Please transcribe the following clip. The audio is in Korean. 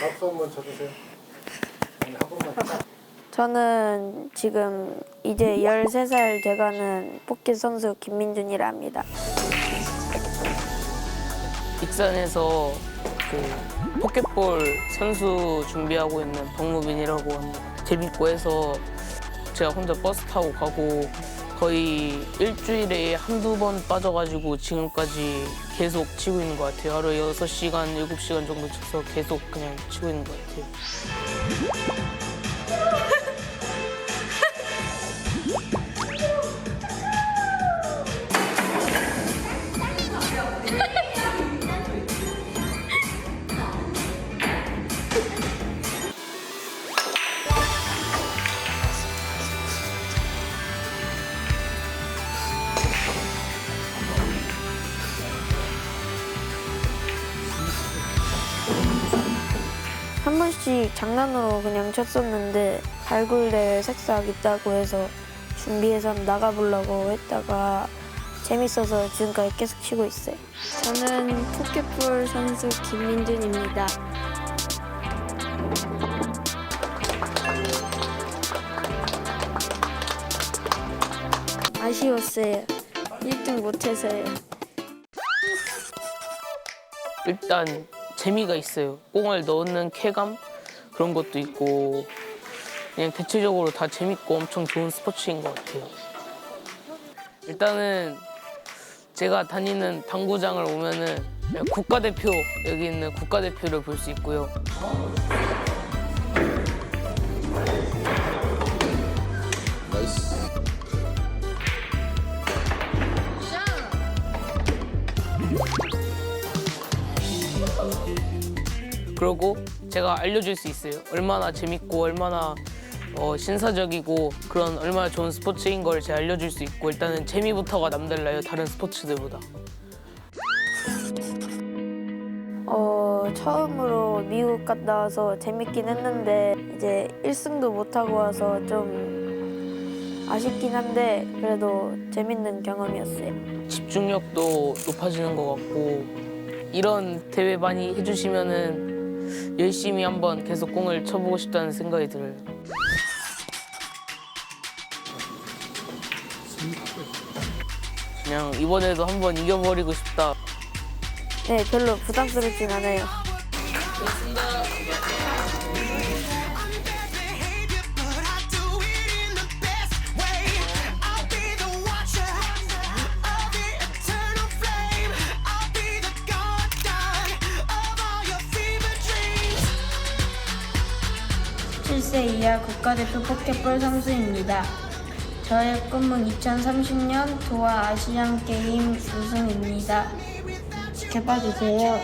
박수 한번 쳐주세요. 네, 한 번만 딱. 저는 지금 이제 13살 돼가는 포켓 선수 김민준이라 합니다. 익산에서 그 포켓볼 선수 준비하고 있는 박무빈이라고 합니다. 재밌고 해서 제가 혼자 버스 타고 가고 거의 일주일에 한두 번 빠져가지고 지금까지 계속 치고 있는 것 같아요. 하루에 6시간, 7시간 정도 쳐서 계속 그냥 치고 있는 것 같아요. 번씩 장난으로 그냥 쳤었는데 발굴 대회 색삭 있다고 해서 준비해서 나가보려고 했다가 재밌어서 지금까지 계속 치고 있어요. 저는 포켓볼 선수 김민준입니다. 아쉬웠어요. 1등 못해서요. 일단 재미가 있어요. 공을 넣는 쾌감 그런 것도 있고 그냥 대체적으로 다 재밌고 엄청 좋은 스포츠인 것 같아요. 일단은 제가 다니는 당구장을 오면은 국가대표 여기 있는 국가대표를 볼 수 있고요. 그리고 제가 알려줄 수 있어요. 얼마나 재밌고 얼마나 어, 신사적이고 그런 얼마나 좋은 스포츠인 걸 제가 알려줄 수 있고 일단은 재미부터가 남달라요. 다른 스포츠들보다. 어, 처음으로 미국 갔다 와서 재밌긴 했는데 이제 1승도 못하고 와서 좀 아쉽긴 한데 그래도 재밌는 경험이었어요. 집중력도 높아지는 것 같고 이런 대회 많이 해주시면은 열심히 한번 계속 공을 쳐보고 싶다는 생각이 들어요. 그냥 이번에도 한번 이겨버리고 싶다. 네, 별로 부담스럽진 않아요. But 7세 이하 국가대표 포켓볼 선수입니다. 저의 꿈은 2030년 도하 아시안 게임 우승입니다. 지켜봐 주세요.